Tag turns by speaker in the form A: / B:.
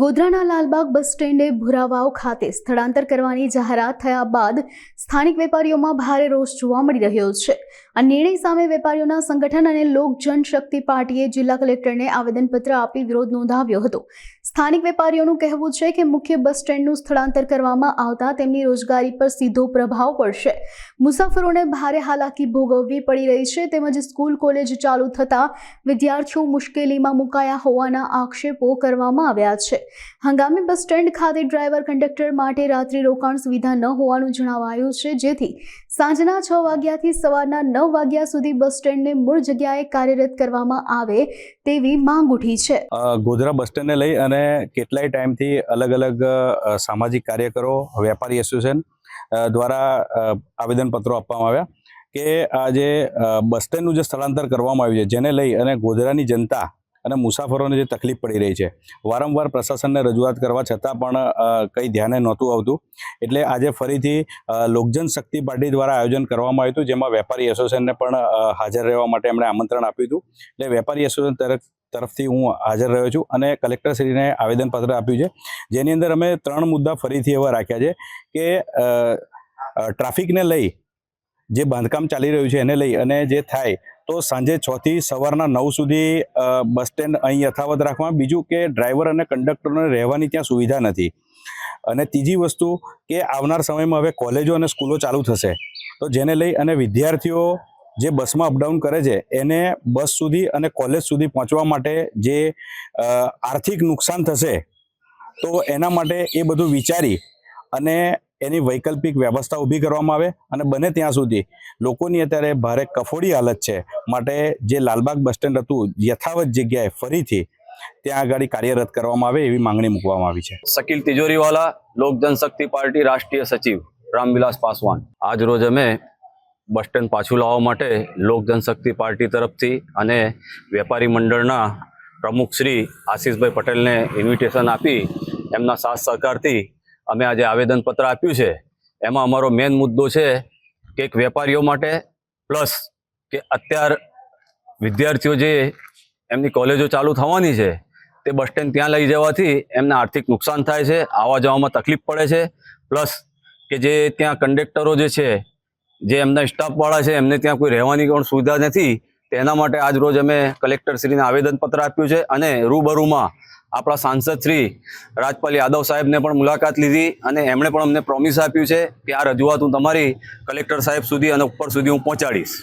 A: ગોધરાના લાલબાગ બસ સ્ટેન્ડે ભુરાવાવ ખાતે સ્થળાંતર કરવાની જાહેરાત થયા બાદ સ્થાનિક વેપારીઓમાં ભારે રોષ જોવા મળી રહ્યો છે. આ નિર્ણય સામે વેપારીઓના સંગઠન અને લોક જનશક્તિ પાર્ટીએ જિલ્લા કલેક્ટરને આવેદનપત્ર આપી વિરોધ નોંધાવ્યો હતો. સ્થાનિક વેપારીઓનું કહેવું છે કે મુખ્ય બસ સ્ટેન્ડનું સ્થળાંતર કરવામાં આવતા તેમની રોજગારી પર સીધો પ્રભાવ પડશે. મુસાફરોને ભારે હાલાકી ભોગવવી પડી રહી છે તેમજ સ્કૂલ, કોલેજ ચાલુ થતાં વિદ્યાર્થીઓ મુશ્કેલીમાં મુકાયા હોવાના આક્ષેપો કરવામાં આવ્યા છે. હંગામી બસ સ્ટેન્ડ ખાતે ડ્રાઈવર કંડક્ટર માટે રાત્રિ રોકાણ સુવિધા ન હોવાનું જણાવાયું છે. જેથી સાંજના છ વાગ્યાથી સવારના નવ વાગ્યા સુધી બસ સ્ટેન્ડને મૂળ જગ્યાએ કાર્યરત કરવામાં આવે તેવી માંગ ઉઠી છે.
B: ગોધરા બસ સ્ટેન્ડને લઈ અને કેટલાય ટાઈમથી અલગ અલગ સામાજિક કાર્યકરો, વેપારી એસોસિએશન દ્વારા આવેદનપત્રો આપવામાં આવ્યા કે આ જે બસ સ્ટેન્ડનું જે સ્થળાંતર કરવામાં આવ્યું છે, જેને લઈ અને ગોધરાની જનતા અને મુસાફરોને જે તકલીફ પડી રહી છે. વારંવાર પ્રશાસનને રજૂઆત કરવા છતાં પણ કંઈ ધ્યાને નહોતું આવતું. એટલે આજે ફરીથી લોકજન શક્તિ પાર્ટી દ્વારા આયોજન કરવામાં આવ્યું હતું, જેમાં વેપારી એસોસિએશનને પણ હાજર રહેવા માટે એમણે આમંત્રણ આપ્યું હતું. એટલે વેપારી એસોસિએશન તરફ, તરફથી હું હાજર રહ્યો છું અને કલેક્ટરશ્રીને આવેદનપત્ર આપ્યું છે. જેની અંદર અમે ત્રણ મુદ્દા ફરીથી એવા રાખ્યા છે કે ટ્રાફિકને લઈ જે બાંધકામ ચાલી રહ્યું છે એને લઈ અને જે થાય તો સાંજે છ થી સવારના નવ સુધી બસ સ્ટેન્ડ અહીં યથાવત રાખવા બીજું કે ડ્રાઈવર અને કંડક્ટરને રહેવાની ત્યાં સુવિધા નથી. અને ત્રીજી વસ્તુ કે આવનાર સમયમાં હવે કોલેજો અને સ્કૂલો ચાલુ થશે. તો જેને લઈ અને વિદ્યાર્થીઓ જે બસમાં અપડાઉન કરે છે, એને બસ સુધી અને કોલેજ સુધી પહોંચવા માટે જે આર્થિક નુકસાન થશે, તો એના માટે એ બધું વિચારી અને એની વૈકલ્પિક વ્યવસ્થા ઊભી કરવામાં આવે અને બને ત્યાં સુધી લોકોની અત્યારે ભારે કફોડી હાલત છે. માટે જે લાલબાગ બસ સ્ટેન્ડ હતું, યથાવત જગ્યાએ ફરીથી ત્યાં આગળ કાર્યરત કરવામાં આવે એવી માંગણી મૂકવામાં આવી છે.
C: શકીલ તિજોરીવાલા, લોક જનશક્તિ પાર્ટી રાષ્ટ્રીય સચિવ રામવિલાસ પાસવાન. આજ રોજ અમે બસ સ્ટેન્ડ પાછું લાવવા માટે લોક જનશક્તિ પાર્ટી તરફથી અને વેપારી મંડળના પ્રમુખ શ્રી આશીષભાઈ પટેલને ઇન્વિટેશન આપી એમના સાથ સહકારથી અમે આજે આવેદનપત્ર આપ્યું છે. એમાં અમારો મેઇન મુદ્દો છે કે એક વેપારીઓ માટે પ્લસ કે અત્યાર વિદ્યાર્થીઓ જે એમની કોલેજો ચાલુ થવાની છે, તે બસ સ્ટેન્ડ ત્યાં લઈ જવાથી એમને આર્થિક નુકસાન થાય છે, આવવા જવામાં તકલીફ પડે છે. પ્લસ કે જે ત્યાં કંડક્ટરો જે છે, જે એમના સ્ટાફવાળા છે, એમને ત્યાં કોઈ રહેવાની પણ સુવિધા નથી. તેના માટે આજ રોજ અમે કલેક્ટરશ્રીને આવેદનપત્ર આપ્યું છે અને રૂબરૂમાં આપણા સાંસદ શ્રી રાજપાલ યાદવ સાહેબને પણ મુલાકાત લીધી અને એમણે પણ અમને પ્રોમિસ આપ્યું છે કે આ રજૂઆત હું તમારી કલેક્ટર સાહેબ સુધી અને ઉપર સુધી હું પહોંચાડીશ.